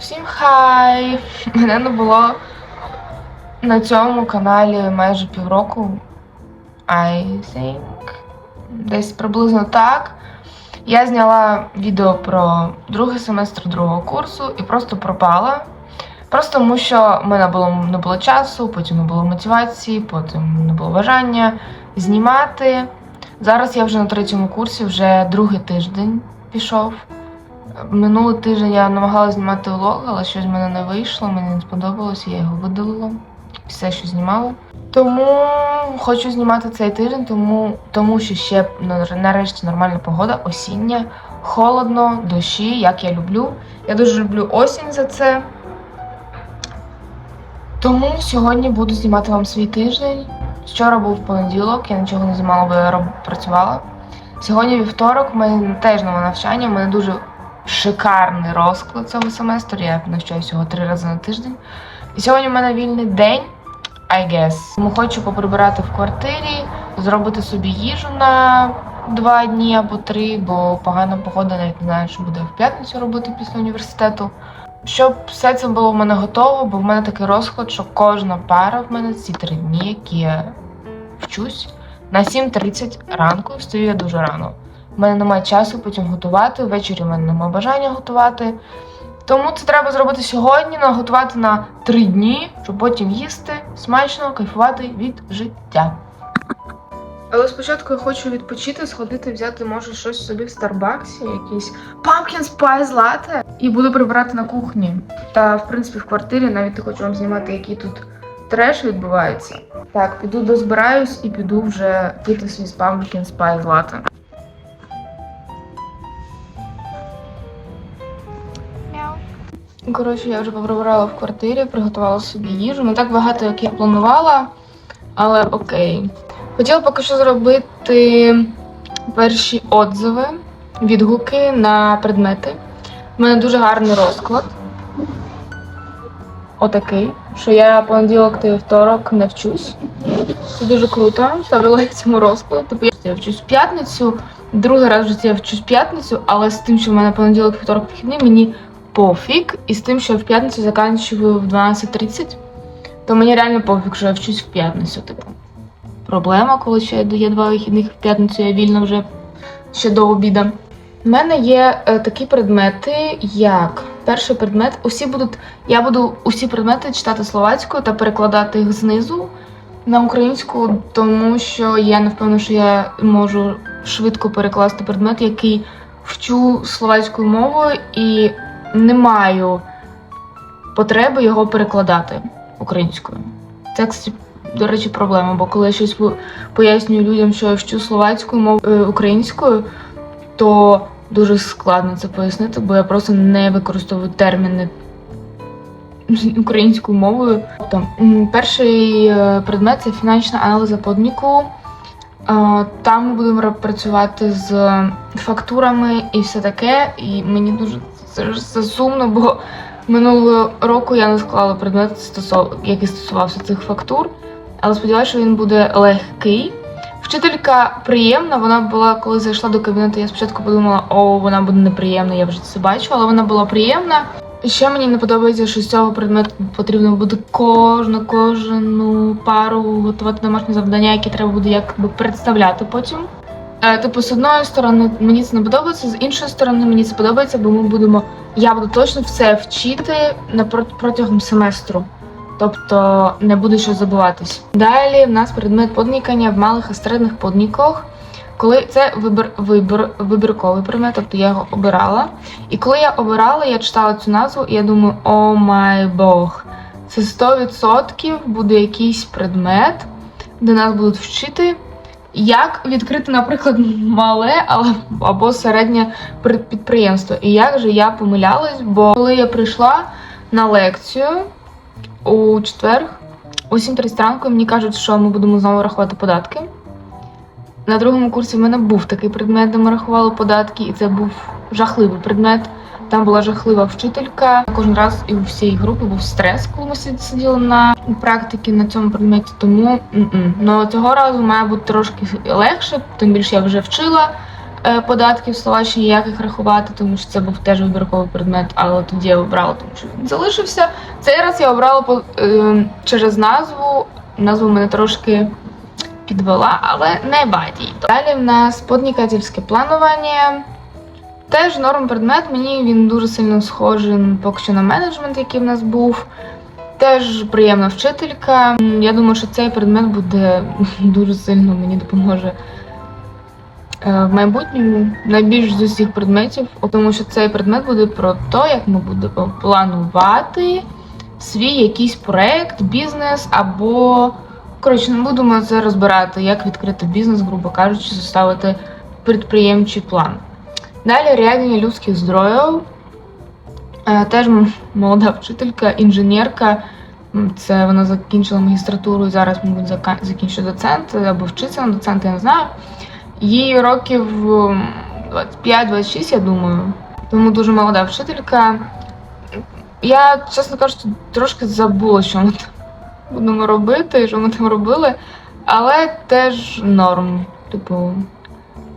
Всім хай! Мене не було на цьому каналі майже півроку. I think. Десь приблизно так. Я зняла відео про другий семестр другого курсу і просто пропала. Просто тому, що в мене було, не було часу, потім не було мотивації, потім не було бажання знімати. Зараз я вже на третьому курсі, вже другий тиждень пішов. Минулий тиждень я намагалася знімати влог, але щось в мене не вийшло, мені не сподобалось, я його видалила. Все, що знімала. Тому хочу знімати цей тиждень, тому, тому що ще нарешті нормальна погода, осіння, холодно, дощі, як я люблю. Я дуже люблю осінь за це. Тому сьогодні буду знімати вам свій тиждень. Вчора був понеділок, я нічого не знімала, бо я працювала. Сьогодні вівторок, у мене теж нове навчання, у мене дуже шикарний розклад цього семестру. Я навчаюся всього три рази на тиждень. І сьогодні в мене вільний день, I guess. Тому хочу поприбирати в квартирі, зробити собі їжу на два дні або три, бо погана погода, навіть не знаю, що буде в п'ятницю робити після університету. Щоб все це було в мене готово, бо в мене такий розклад, що кожна пара в мене ці три дні, які я вчусь, на 7.30 ранку встаю я дуже рано. У мене немає часу потім готувати. Ввечері в мене немає бажання готувати. Тому це треба зробити сьогодні, наготувати на три дні, щоб потім їсти смачно, кайфувати від життя. Але спочатку я хочу відпочити, сходити, взяти, може, щось собі в Старбаксі, якийсь pumpkin spice latte. І буду прибирати на кухні. Та, в принципі, в квартирі навіть не хочу вам знімати, який тут треш відбувається. Так, піду дозбираюсь і піду вже пити свій pumpkin spice latte. Коротше, я вже поприбирала в квартирі, приготувала собі їжу. Не так багато, як я планувала, але окей. Хотіла поки що зробити перші отзиви, відгуки на предмети. У мене дуже гарний розклад. Отакий, що я понеділок та вівторок не вчусь. Це дуже круто. Ставлю лайк цьому розкладу. Тобто я вчусь в п'ятницю, другий раз в житті я вчусь в п'ятницю, але з тим, що в мене понеділок, вівторок вихідний, мені пофіг. І з тим, що я в п'ятницю закінчую в 12.30, то мені реально пофіг, що я вчусь в п'ятницю, типу. Проблема, коли ще є два вихідних в п'ятницю, я вільна вже ще до обіда. У мене є е, такі предмети, як перший предмет. Усі будуть, я буду усі предмети читати словацькою та перекладати їх знизу на українську, тому що я не впевнена, що я можу швидко перекласти предмет, який вчу словацькою мовою і не маю потреби його перекладати українською. Це, до речі, проблема, бо коли я щось пояснюю людям, що я вчу словацькою мовою українською, то дуже складно це пояснити, бо я просто не використовую терміни українською мовою. Тобто, перший е, предмет це фінансова аналіза подміку. Е, Там ми будемо працювати з фактурами і все таке. І мені дуже це, це сумно, бо минулого року я не склала предмет, стосов- який стосувався цих фактур. Але сподіваюся, що він буде легкий. Вчителька приємна, вона була, коли зайшла до кабінету, я спочатку подумала, о, вона буде неприємна, я вже це бачу, але вона була приємна. Ще мені не подобається, що з цього предмету потрібно буде кожну кожну пару готувати домашні завдання, які треба буде якби представляти потім. Е, Типу, з одної сторони мені це не подобається, з іншої сторони мені це подобається, бо ми будемо. Я буду точно все вчити протягом семестру. Тобто не буде що забуватись. Далі в нас предмет подмікання в малих і середніх подміках. Коли це вибір, вибір, вибірковий предмет, тобто я його обирала. І коли я обирала, я читала цю назву, і я думаю, о май бог, це 100% буде якийсь предмет, де нас будуть вчити, як відкрити, наприклад, мале або середнє пр- підприємство. І як же я помилялась, бо коли я прийшла на лекцію у четвер, о 7.30 ранку мені кажуть, що ми будемо знову рахувати податки. На другому курсі в мене був такий предмет, де ми рахували податки, і це був жахливий предмет. Там була жахлива вчителька. Кожен раз і у всієї групи був стрес, коли ми сиділи на практиці на цьому предметі. Тому ну цього разу має бути трошки легше, тим більше я вже вчила е, податків в Словаччині, як їх рахувати, тому що це був теж вибірковий предмет, але тоді я обрала, тому що він залишився. Цей раз я обрала по, е, через назву. Назву мене трошки підвела, але не баді. Далі в нас поднікательське планування. Теж норм предмет, мені він дуже сильно схожий поки що на менеджмент, який в нас був. Теж приємна вчителька. Я думаю, що цей предмет буде дуже сильно мені допоможе е, в майбутньому найбільш з усіх предметів, тому що цей предмет буде про те, як ми будемо планувати свій якийсь проект, бізнес або коротше, не будемо це розбирати, як відкрити бізнес, грубо кажучи, заставити підприємчий план. Далі рядення людських здоров'я. Е, Теж молода вчителька, інженерка. Це вона закінчила магістратуру і зараз, мабуть, закінчує доцент або вчиться на доцента, я не знаю. Їй років 25-26, я думаю. Тому дуже молода вчителька. Я, чесно кажучи, трошки забула, що ми там будемо робити, що ми там робили, але теж норм. Типу,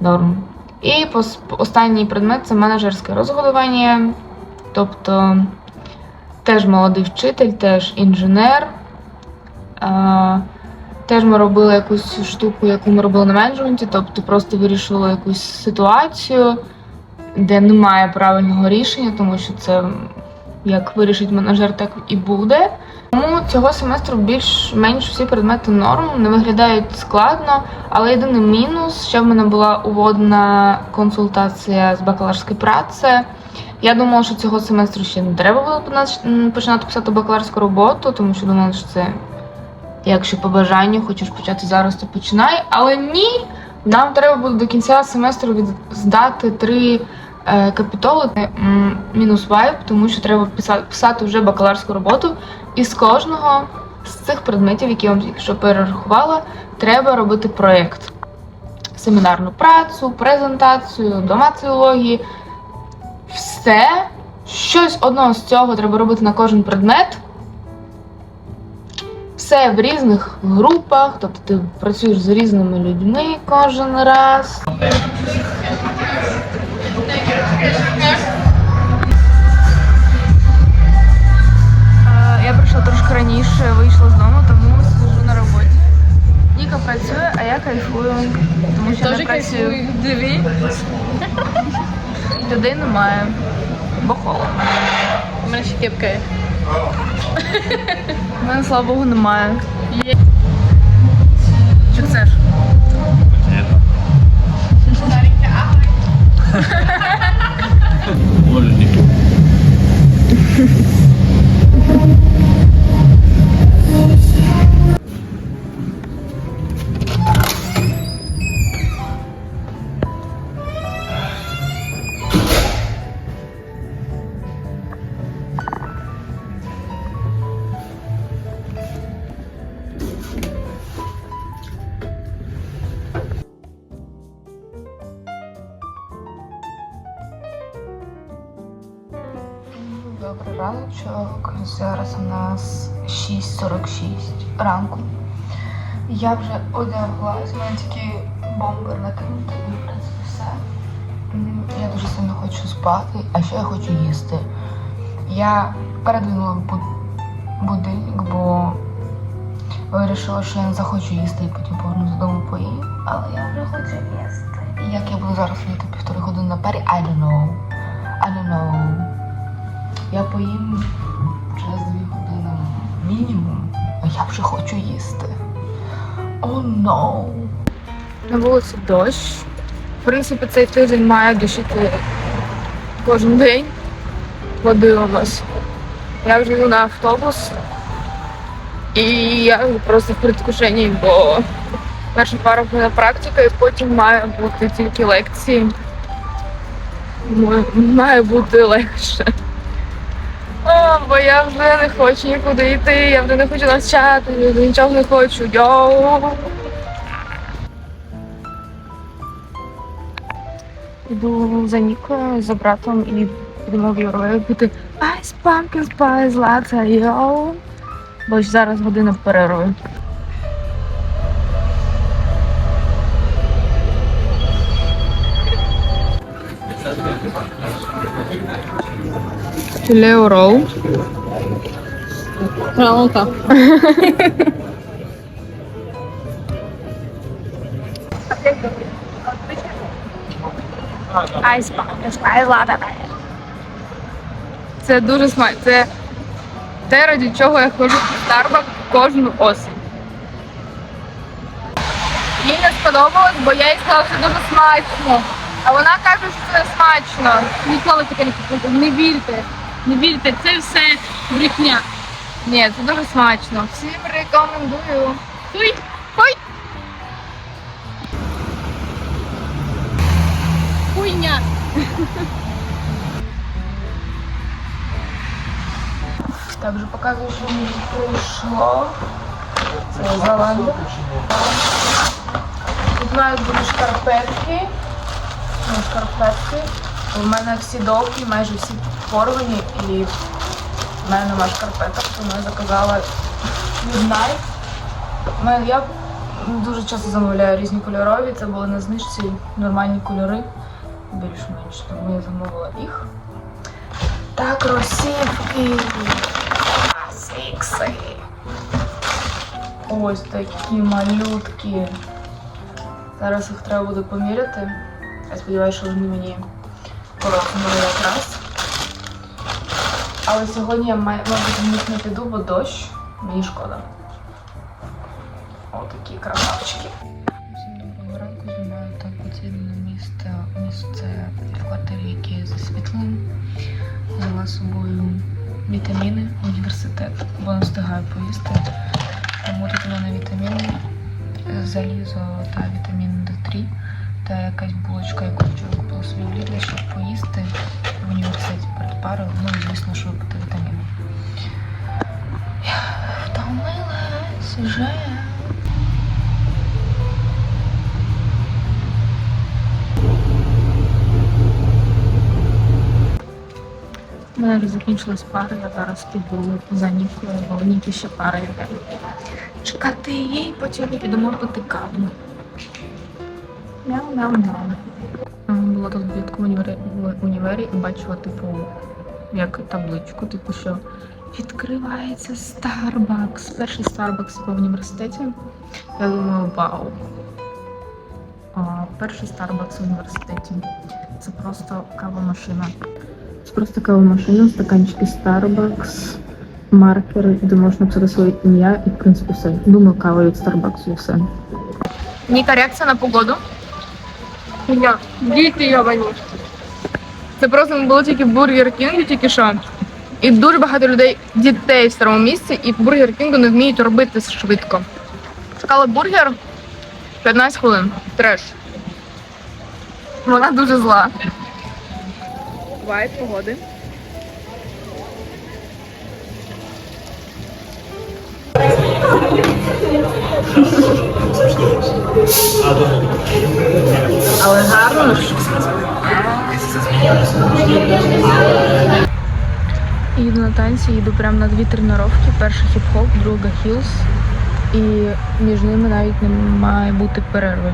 норм. І останній предмет це менеджерське розгодування. Тобто теж молодий вчитель, теж інженер. Теж ми робили якусь штуку, яку ми робили на менеджменті, тобто просто вирішили якусь ситуацію, де немає правильного рішення, тому що це як вирішить менеджер, так і буде. Тому цього семестру більш-менш всі предмети норм, не виглядають складно, але єдиний мінус, що в мене була уводна консультація з бакалаврської праці. Я думала, що цього семестру ще не треба було починати писати бакалаврську роботу, тому що думала, що це якщо по бажанню хочеш почати зараз, то починай. Але ні, нам треба буде до кінця семестру здати три е, капітоли мінус вайб, тому що треба писати вже бакалаврську роботу. І з кожного з цих предметів, які я вам тільки що перерахувала, треба робити проєкт. Семінарну працю, презентацію, домацеології. Все, щось одного з цього треба робити на кожен предмет. Все в різних групах, тобто ти працюєш з різними людьми кожен раз. Раніше, вийшла з дому, тому сиджу на роботі. Ніка працює, а я кайфую, тому що не працюю. Диві. Людей немає, бо холодно. У мене ще кепка є. У мене, слава Богу, немає. Чи це ж? Добрий раночок. Зараз у нас 6.46 ранку. Я вже одяглась, мене тільки бомбер накинути і в все. Я дуже сильно хочу спати, а ще я хочу їсти. Я передвинула бу- будильник, бо вирішила, що я не захочу їсти і потім повернусь додому поїм. Але я вже хочу їсти. Як я буду зараз їти півтори години наперед, I don't know. I don't know. Я поїм через дві години мінімум, а я вже хочу їсти. О, oh, no. На вулиці дощ. В принципі, цей тиждень має дощити кожен день. Подивимось. Я вже йду на автобус. І я просто в предвкушенні, бо перша пара буде практика, і потім має бути тільки лекції. Має бути легше бо я вже не хочу нікуди йти, я вже не хочу навчати, я нічого не хочу. Йоу. Йду за Нікою, за братом і підемо в Єврою бути Айс панки, спайс лаца, йоу. Бо ж зараз година перерви. Філео рол. Гранолка. Це дуже смачно. Це те, ради чого я ходжу в Starbucks кожну осінь. Їй не сподобалось, бо я їй сказала, що дуже смачно. А вона каже, що це не смачно. Ніколи таке не купуйте. Не вірте. Не вірте, це все брехня. Ні, це дуже смачно. Всім рекомендую. Ой, Ой! хуйня. Также показую, що мені прийшло. Це Золанда. Тут мають бути шкарпетки. Ну, шкарпетки. У мене всі довгі, майже всі порвані і в мене нема шкарпеток, тому я заказала від Nike. Я дуже часто замовляю різні кольорові, це були на знижці нормальні кольори, більш-менш, тому я замовила їх. Та кросівки. Сикси. Ось такі малютки. Зараз їх треба буде поміряти. Я сподіваюся, що вони мені розміру якраз. Але сьогодні я мабуть в них не піду, бо дощ. Мені шкода. Отакі красавчики. Всім доброго ранку. Знімаю так потрібне місце, місце в квартирі, яке є засвітленим. Взяла з собою вітаміни в університет, бо не встигаю поїсти. Тому тут у мене вітаміни, залізо та вітамін D3 та якась булочка, яку вчора купила собі в Лідлі, щоб поїсти в університеті перед парою. Ну звісно, що випити вітаміни. Я втомилась вже. У мене закінчилась пара, я зараз піду за Нікою, бо в Ніки ще пара йде. Чекати її, потім підемо пити каву. Мяу-мяу-мяу. Була тут влітку в універі, в універі і бачила, типу, як табличку, типу, що відкривається Starbucks. Перший Starbucks в університеті. Я думаю, вау. А, перший Starbucks в університеті. Це просто кава-машина. Це просто кавомашина, стаканчики Starbucks, маркери, де можна написати своє ім'я і в принципі все. Думаю, кава від Starbucks і все. Ніка, реакція на погоду. Хуйня. Діти йобані. Це просто ми були тільки в Бургер Кінгі тільки що. І дуже багато людей, дітей в старому місці, і в Бургер Кінгу не вміють робити швидко. Чекала бургер 15 хвилин. Треш. Вона дуже зла. Буває погоди. Але гарно. Їду на танці, їду прямо на дві тренування. Перша хіп-хоп, друга хілс. І між ними навіть не має бути перерви.